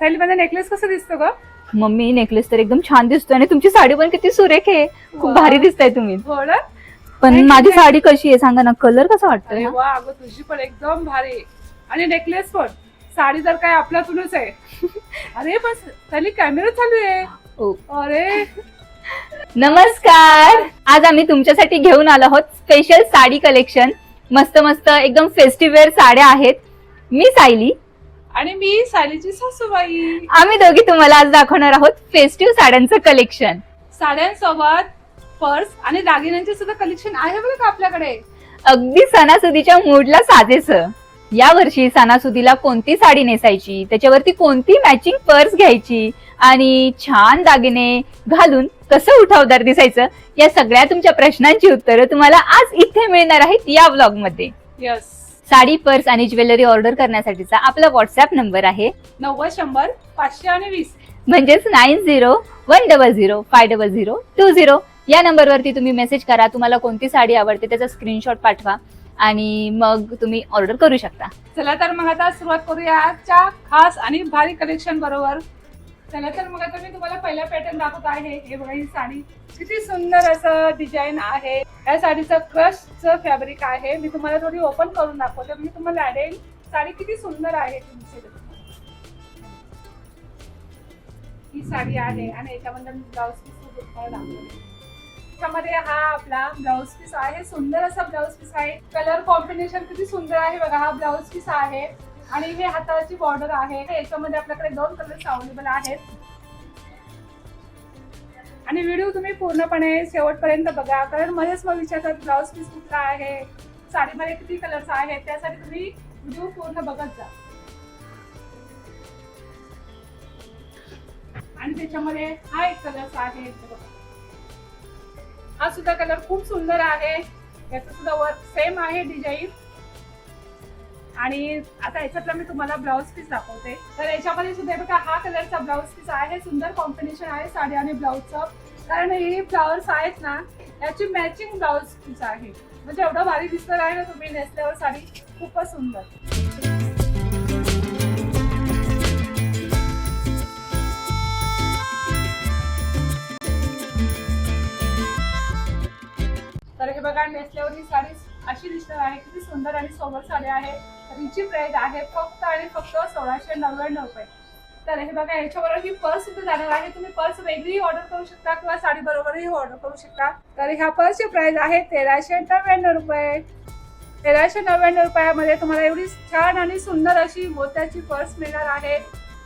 सायली माझा नेकलेस कसं दिसतो ग? मम्मी नेकलेस तर एकदम छान दिसतोय आणि तुमची साडी पण किती सुरेख आहे. खूप. भारी दिसताय तुम्ही. हो ना पण माझी. साडी कशी आहे सांगा ना? कलर कसा वाटतोय अरे हा? वा अगं तुझी पण एकदम भारी. आहे. आणि नेकलेस पण. साडी तर काय आपल्यातूनच आहे. अरे पण सायली कॅमेरा चालू आहे. ओ. अरे. नमस्कार. आज आम्ही तुमच्यासाठी घेऊन आलो आहोत स्पेशल साडी कलेक्शन मस्त मस्त एकदम फेस्टिव्हर साड्या आहेत. मी सायली. आणि मी सायलीची सासूबाई. आम्ही दोघी तुम्हाला आज दाखवणार आहोत फेस्टिव्ह साड्यांचं कलेक्शन साड्यांसोबत पर्स आणि दागिन्यांचे सुद्धा कलेक्शन आहे बरं का आपल्याकडे? अगदी सणासुदीच्या मूडला साजेस. या वर्षी सणासुदीला कोणती साडी नेसायची? त्याच्यावरती कोणती मॅचिंग पर्स घ्यायची? आणि छान दागिने घालून कसं उठावदार दिसायचं? या सगळ्या तुमच्या प्रश्नांची उत्तरं तुम्हाला आज इथे मिळणार आहेत या ब्लॉगमध्ये. यस साडी पर्स आणि ज्वेलरी ऑर्डर करण्यासाठीचा आपला व्हॉट्सअप नंबर आहे. नव्वद शंभर पाचशे आणि वीस. म्हणजेच nine zero one double zero five double zero two zero या नंबरवरती तुम्ही मेसेज करा तुम्हाला कोणती साडी आवडते त्याचा स्क्रीनशॉट पाठवा आणि मग तुम्ही ऑर्डर करू शकता. चला तर मग आता सुरुवात करूया आजच्या खास आणि भारी कलेक्शन बरोबर. चला तर मग आता मी तुम्हाला पहिला पॅटर्न दाखवत आहे. हे बघा ही साडी किती सुंदर असं डिझाईन आहे. या साडीचं क्रशचं फॅब्रिक आहे. मी तुम्हाला थोडी ओपन करून दाखवते. मी तुम्हाला आडेल साडी किती सुंदर आहे तुमची. ही साडी आहे आणि याच्यामध्ये मी ब्लाऊज पीस दाखवते. त्याच्यामध्ये हा आपला ब्लाऊज पीस आहे. सुंदर असा ब्लाऊज पीस आहे. कलर कॉम्बिनेशन किती सुंदर आहे बघा. हा ब्लाऊज पीस आहे. आणि हे हाताची बॉर्डर आहे. याच्यामध्ये आपल्याकडे दोन कलर्स अवेलेबल आहेत. आणि व्हिडिओ तुम्ही पूर्णपणे शेवटपर्यंत बघा. कारण मध्येच मग विचारतात ब्लाऊज पीस कुठला आहे? साडीमध्ये किती कलर्स आहेत? त्यासाठी तुम्ही व्हिडिओ पूर्ण बघत जा. आणि त्याच्यामध्ये हा एक कलर्स आहे. हा सुद्धा कलर खूप सुंदर आहे. याचं सुद्धा वर्क सेम आहे डिझाईन आणि आता याच्यातला मी तुम्हाला ब्लाऊज पीस दाखवते. तर याच्यामध्ये सुद्धा हे बघा हा कलरचा ब्लाऊज पीस आहे सुंदर कॉम्बिनेशन आहे साडी आणि ब्लाऊजचं कारण हे फ्लावर्स आहेत ना याची मॅचिंग ब्लाऊज पीस आहे. म्हणजे एवढं भारी दिसणार आहे ना तुम्ही नेसल्यावर साडी. खूपच सुंदर. तर हे बघा नेसल्यावर ही साडी अशी दिसणार आहे किती सुंदर आणि सोबत साडी आहे. तर हिची आहे फक्त आणि फक्त सोळाशे नव्याण्णव रुपये. तर हे बघा याच्याबरोबर ही पर्स सुद्धा जाणार आहे. तुम्ही पर्स वेगळी ऑर्डर करू शकता किंवा साडी बरोबरही ऑर्डर करू शकता. तर ह्या पर्सची प्राइस आहे तेराशे नव्याण्णव रुपये. तेराशे नव्याण्णव रुपयामध्ये तुम्हाला एवढी छान आणि सुंदर अशी मोत्याची पर्स मिळणार आहे.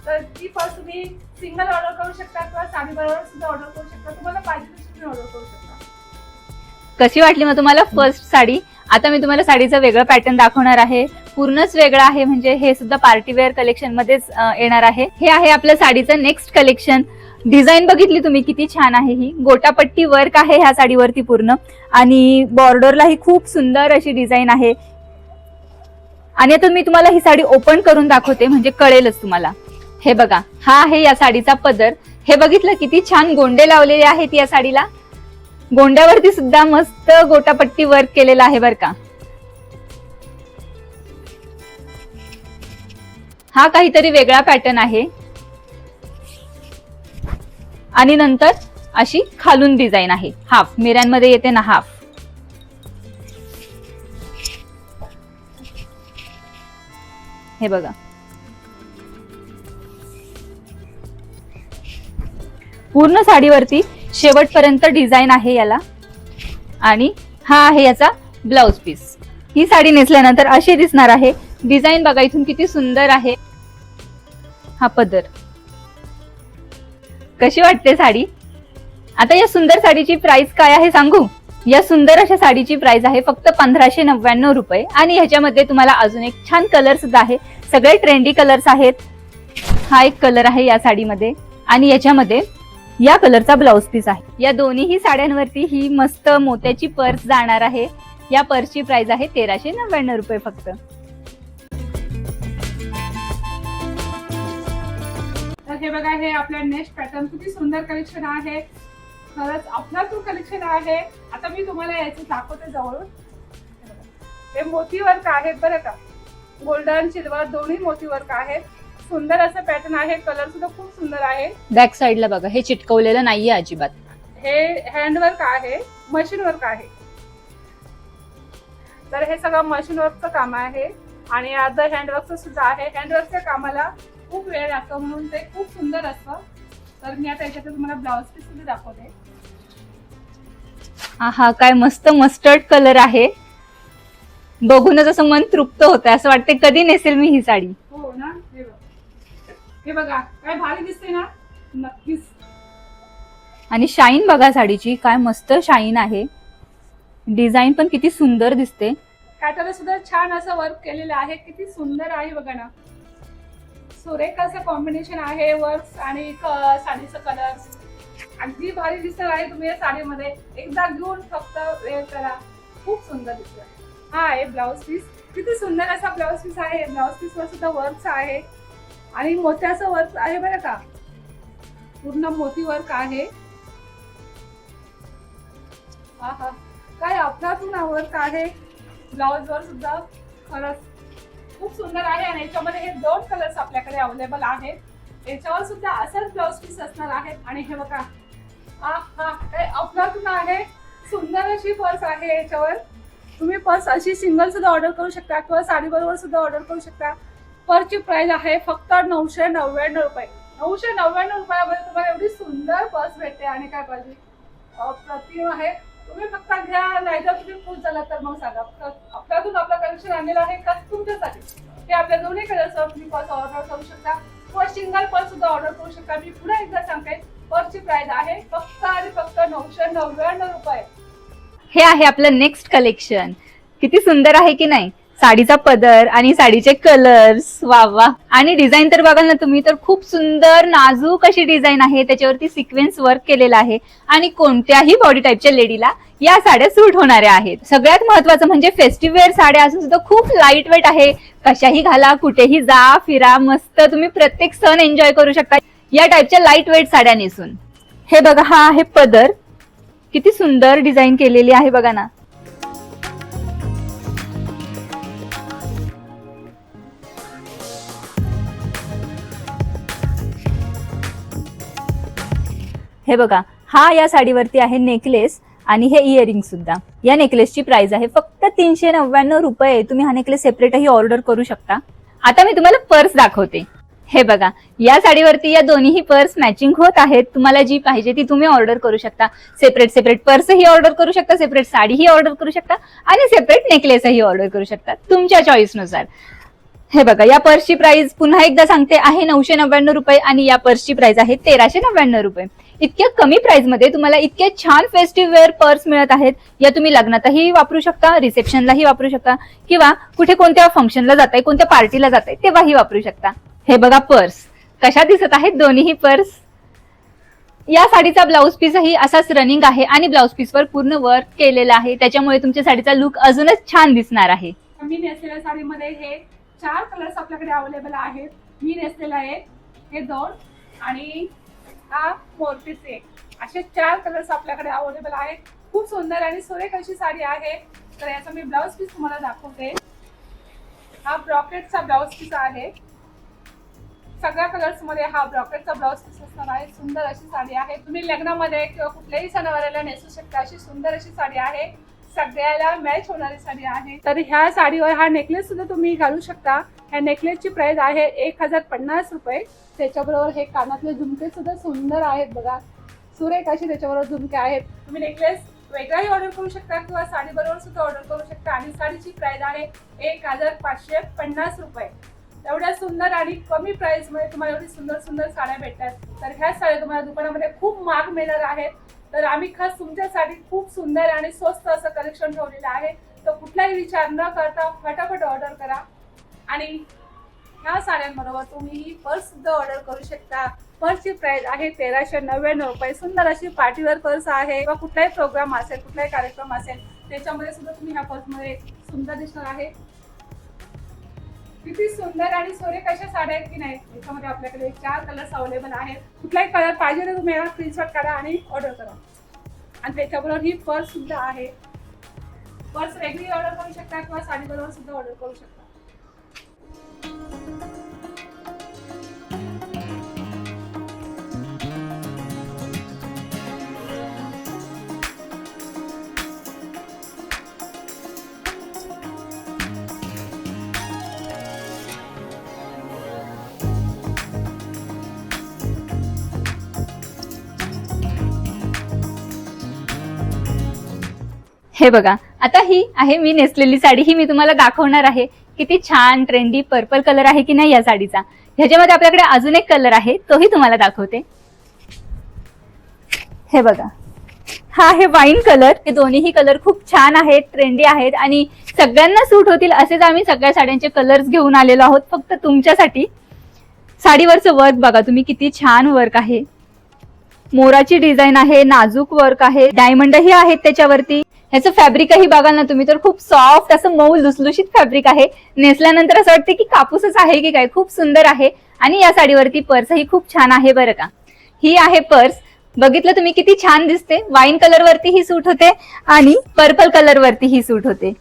तर ती पर्स तुम्ही सिंगल ऑर्डर करू शकता किंवा साडी बरोबर सुद्धा ऑर्डर करू शकता. तुम्हाला पाहिजे तशी तुम्ही ऑर्डर करू शकता. कशी वाटली मग तुम्हाला फर्स्ट साडी? आता मी तुम्हाला साडीचा वेगळं पॅटर्न दाखवणार आहे. पूर्णच वेगळं आहे म्हणजे हे सुद्धा पार्टीवेअर कलेक्शन मध्येच येणार आहे. हे आहे आपल्या साडीचं नेक्स्ट कलेक्शन डिझाईन बघितली तुम्ही किती छान आहे ही. गोटापट्टी वर्क आहे ह्या साडीवरती पूर्ण. आणि बॉर्डरला ही खूप सुंदर अशी डिझाईन आहे. आणि आता मी तुम्हाला ही साडी ओपन करून दाखवते म्हणजे कळेलच तुम्हाला. हे बघा हा आहे या साडीचा पदर. हे बघितलं किती छान गोंडे लावलेले आहेत या साडीला. गोंड्यावरती सुद्धा मस्त गोटापट्टी वर्क केलेला आहे बर का. हा काहीतरी वेगळा पॅटर्न आहे. आणि नंतर अशी खालून डिझाईन आहे. हाफ मिऱ्यांमध्ये येते ना हाफ हे बघा. पूर्ण साडीवरती शेवटपर्यंत डिझाईन आहे याला. आणि हा आहे याचा ब्लाउज पीस. ही साडी नेसल्यानंतर अशी दिसणार आहे. डिझाईन बघा इथून किती सुंदर आहे. हा पदर. कशी वाटते साडी? आता या सुंदर साडीची प्राइस काय आहे सांगू? या सुंदर अशा साडीची प्राइस आहे फक्त पंधराशे नव्याण्णव रुपये. आणि ह्याच्यामध्ये तुम्हाला अजून एक छान कलर सुद्धा आहे. सगळे ट्रेंडी कलर्स आहेत. हा एक कलर आहे या साडीमध्ये. आणि याच्यामध्ये या कलरचा ब्लाउज पीस आहे. या दोन्हीही साड्यांवरती ही मस्त मोत्याची पर्स जाणार आहे. या पर्सची प्राइस आहे तेराशे नव्याण्णव रुपये फक्त. तर हे बघा हे आपल्या नेक्स्ट पॅटर्न किती सुंदर कलेक्शन आहे. खरंच अफलातून कलेक्शन आहे. आता मी तुम्हाला याचं दाखवते जवळून. हे. हे मोती वर्क आहेत बरं का. गोल्डन सिल्वर दोन्ही मोती वर्क आहेत. सुंदर असं पॅटर्न आहे. कलर सुद्धा खूप सुंदर आहे. बॅक साईडला बघा हे चिटकवलेलं नाहीये अजिबात. हे हँडवर्क आहे मशीन वर्क आहे. तर हे सगळं मशीन वर्कचं काम आहे. आणि अर्धं हँडवर्कचं सुद्धा आहे. हँडवर्कच्या कामाला खूप वेळ लागतो म्हणून ते खूप सुंदर असतं. तर मी आता याच्यात तुम्हाला ब्लाउज पीस सुद्धा दाखवते. हा काय मस्त मस्टर्ड कलर आहे. बघूनच असं मन तृप्त होतं असं वाटते कधी नेसेल मी ही साडी. हे बघा काय भारी दिसते ना? नक्कीच. आणि शाईन बघा साडीची काय मस्त शाईन आहे. डिझाईन पण किती सुंदर दिसते. काटाला सुद्धा छान असं वर्क केलेलं आहे किती सुंदर आहे बघा ना. सुरेख असं कॉम्बिनेशन आहे वर्क आणि साडीचं कलर अगदी भारी दिसत आहे तुम्ही या साडीमध्ये. एकदा घेऊन फक्त वेअर करा. खूप सुंदर दिसत हा आहे ब्लाउज पीस किती सुंदर असा ब्लाउज पीस आहे. ब्लाउज पीस वर सुद्धा वर्क आहे. आणि मोत्याचं वर्क आहे बरं का? पूर्ण मोती वर्क आहे. हा हा काय अफलातून वर्क आहे? ब्लाउज वर सुद्धा खरंच खूप सुंदर आहे आणि याच्यामध्ये हे दोन कलर्स आपल्याकडे अवेलेबल आहेत. याच्यावर सुद्धा असंच ब्लाउज पीस असणार आहेत. आणि हे बघा. हा हा काय अफलातून आहे? सुंदर अशी पर्स आहे याच्यावर. तुम्ही पर्स अशी सिंगल सुद्धा ऑर्डर करू शकता किंवा साडी बरोबर सुद्धा ऑर्डर करू शकता. पर्ची प्राइस आहे फक्त नऊशे नव्याण्णव रुपये. नऊशे नव्याण्णव रुपयामध्ये तुम्हाला एवढी सुंदर पर्स भेटते. आणि काय पाहिजे प्रतिम आहे. तुम्ही फक्त घ्या नाही जर तुम्ही खुश झाला तर मग सांगा. आपल्यातून आपलं कलेक्शन आणलेलं आहे का तुमच्यासाठी? हे आपल्या दोन्ही कलरचं तुम्ही पर्स ऑर्डर करू शकता. किंवा सिंगल पर्स सुद्धा ऑर्डर करू शकता. मी पुन्हा एकदा सांगते पर्सची प्राइस आहे फक्त आणि फक्त नऊशे नव्याण्णव रुपये. हे आहे आपलं नेक्स्ट कलेक्शन किती सुंदर आहे की नाही? साडीचा पदर आणि साडीचे कलर्स वा वा. आणि डिझाईन तर बघाल ना तुम्ही तर खूप सुंदर नाजूक अशी डिझाईन आहे. त्याच्यावरती सिक्वेन्स वर्क केलेला आहे. आणि कोणत्याही बॉडी टाईपच्या लेडीला या साड्या सूट होणाऱ्या आहेत. सगळ्यात महत्वाचं म्हणजे फेस्टिवेअर साड्या असून सुद्धा खूप लाइट वेट आहे. कशाही घाला कुठेही जा फिरा मस्त. तुम्ही प्रत्येक सण एन्जॉय करू शकता या टाईपच्या लाइट वेट साड्या नेसून. हे बघा हा आहे पदर. किती सुंदर डिझाईन केलेली आहे बघा ना. हे बघा हा या साडीवरती आहे नेकलेस आणि हे इयरिंग सुद्धा. या नेकलेसची प्राइस आहे फक्त तीनशे नव्याण्णव रुपये. तुम्ही हा नेकलेस सेपरेटही ऑर्डर करू शकता. आता मी तुम्हाला पर्स दाखवते. हे बघा या साडीवरती या दोन्हीही पर्स मॅचिंग होत आहेत. तुम्हाला जी पाहिजे ती तुम्ही ऑर्डर करू शकता. सेपरेट सेपरेट पर्सही ऑर्डर करू शकता सेपरेट साडीही ऑर्डर करू शकता आणि सेपरेट नेकलेसही ऑर्डर करू शकता तुमच्या चॉईसनुसार हे बघा या पर्सची प्राइस पुन्हा एकदा सांगते आहे नऊशे नव्याण्णव रुपये आणि या पर्सची प्राइस आहे तेराशे नव्याण्णव रुपये. इतक्या कमी प्राइसमध्ये तुम्हाला इतके छान फेस्टिव्ह वेअर पर्स मिळत आहेत. या तुम्ही लग्नातही वापरू शकता रिसेप्शनलाही वापरू शकता किंवा कुठे कोणत्या फंक्शनला जाताय कोणत्या पार्टीला जाताय तेव्हाही वापरू शकता. हे बघा पर्स कशा दिसत आहेत दोन्हीही पर्स या साडीचा ब्लाऊज पीसही असाच रनिंग आहे आणि ब्लाऊज पीसवर पूर्ण वर्क केलेला आहे. त्याच्यामुळे तुमच्या साडीचा लुक अजूनच छान दिसणार आहे. मी नेसलेल्या साडीमध्ये हे चार कलर्स आपल्याकडे अवेलेबल आहेत. मी नेसलेला आहे हे दोन आणि हा मोरपीस आहे. असे चार कलर्स आपल्याकडे अवेलेबल आहेत. खूप सुंदर आणि सुरेख अशी साडी आहे. तर याचा मी ब्लाऊज पीस तुम्हाला दाखवते. हा ब्रॉकेटचा ब्लाऊज पीस आहे. सगळ्या कलर्समध्ये हा ब्रॉकेटचा ब्लाऊज पीस असणार आहे. सुंदर अशी साडी आहे. तुम्ही लग्नामध्ये किंवा कुठल्याही सणावाराला नेसू शकता. अशी सुंदर अशी साडी आहे. सगळ्याला मॅच होणारी साडी आहे. तर ह्या साडीवर हा नेकलेस सुद्धा तुम्ही घालू शकता. ह्या नेकलेसची प्राइस आहे एक हजार पन्नास रुपये. त्याच्याबरोबर हे कानातले झुमके सुद्धा सुंदर आहेत बघा. सुरेख अशी त्याच्याबरोबर झुमके आहेत. तुम्ही नेकलेस वेगळाही ऑर्डर करू शकता किंवा साडी बरोबर सुद्धा ऑर्डर करू शकता. आणि साडीची प्राइस आहे एक हजार पाचशे पन्नास रुपये. एवढ्या सुंदर आणि कमी प्राइसमध्ये तुम्हाला एवढी सुंदर सुंदर साड्या भेटतात. तर ह्या साड्या तुम्हाला दुकानामध्ये खूप महाग मिळणार आहेत. तर आम्ही खास तुमच्यासाठी खूप सुंदर आणि स्वस्त असं कलेक्शन ठेवलेलं आहे. तर कुठलाही विचार न करता फटाफट ऑर्डर करा. आणि ह्या साड्यांबरोबर तुम्ही ही पर्स सुद्धा ऑर्डर करू शकता. पर्सची प्राइस आहे तेराशे नव्याण्णव रुपये. सुंदर अशी पार्टीवर पर्स आहे. किंवा कुठलाही प्रोग्राम असेल कुठलाही कार्यक्रम असेल त्याच्यामध्ये सुद्धा तुम्ही ह्या पर्समध्ये सुंदर दिसणार आहे. किती सुंदर आणि सुरेख अशा साड्या आहेत की नाही याच्यामध्ये आपल्याकडे चार कलर्स अवेलेबल आहेत. कुठलाही कलर पाहिजे तर तुम्ही याला स्क्रीनशॉट काढा आणि ऑर्डर करा. आणि त्याच्याबरोबर ही पर्स सुद्धा आहे. पर्स वेगळी ऑर्डर करू शकता किंवा साडी बरोबर सुद्धा ऑर्डर करू शकता. हे बघा आता ही आहे मी नेसलेली साडी. ही मी तुम्हाला दाखवणार आहे किती छान ट्रेंडी पर्पल कलर आहे की नाही या साडीचा. ह्याच्यामध्ये आपल्याकडे अजून एक कलर आहे तोही तुम्हाला दाखवते. हे बघा हा आहे वाईन कलर हे दोन्हीही कलर खूप छान आहेत ट्रेंडी आहेत आणि सगळ्यांना सूट होतील असेच आम्ही सगळ्या साड्यांचे कलर्स घेऊन आलेलो आहोत फक्त तुमच्यासाठी. साडीवरचं वर्क बघा तुम्ही किती छान वर्क आहे. मोराची डिझाईन आहे नाजूक वर्क आहे. डायमंडही आहेत त्याच्यावरती. ह्याचं फॅब्रिकही बघाल ना तुम्ही तर खूप सॉफ्ट असं मऊ लुसलुशीत फॅब्रिक आहे. नेसल्यानंतर असं वाटतं की कापूसच आहे की काय? खूप सुंदर आहे. आणि या साडीवरती पर्सही खूप छान आहे बरं का. ही आहे पर्स. बघितलं तुम्ही किती छान दिसते. वाईन कलर वरती ही सूट होते आणि पर्पल कलर वरती ही सूट होते.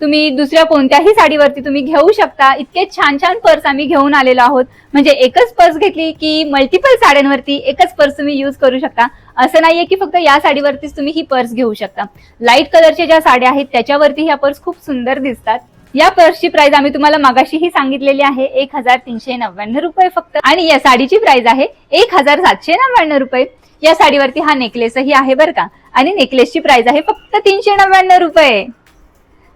तुम्ही दुसऱ्या कोणत्याही साडीवरती तुम्ही घेऊ शकता. इतके छान छान पर्स आम्ही घेऊन आलेलो आहोत. म्हणजे एकच पर्स घेतली की मल्टिपल साड्यांवरती एकच पर्स तुम्ही युज करू शकता. असं नाहीये की फक्त या साडीवरतीच तुम्ही ही पर्स घेऊ शकता. लाइट कलरच्या ज्या साड्या आहेत त्याच्यावरती ह्या पर्स खूप सुंदर दिसतात. या पर्सची प्राइस आम्ही तुम्हाला मगाशीही सांगितलेली आहे एक हजार तीनशे नव्याण्णव रुपये फक्त. आणि या साडीची प्राइस आहे एक हजार सातशे नव्याण्णव रुपये. या साडीवरती हा नेकलेसही आहे बरं का. आणि नेकलेसची प्राइस आहे फक्त तीनशे नव्याण्णव रुपये.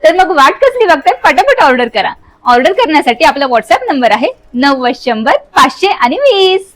तर मग वाट कसली बघताय? पटापट ऑर्डर करा. ऑर्डर करण्यासाठी आपला व्हॉट्सअप नंबर आहे नव्वद शंभर पाचशे आणि वीस.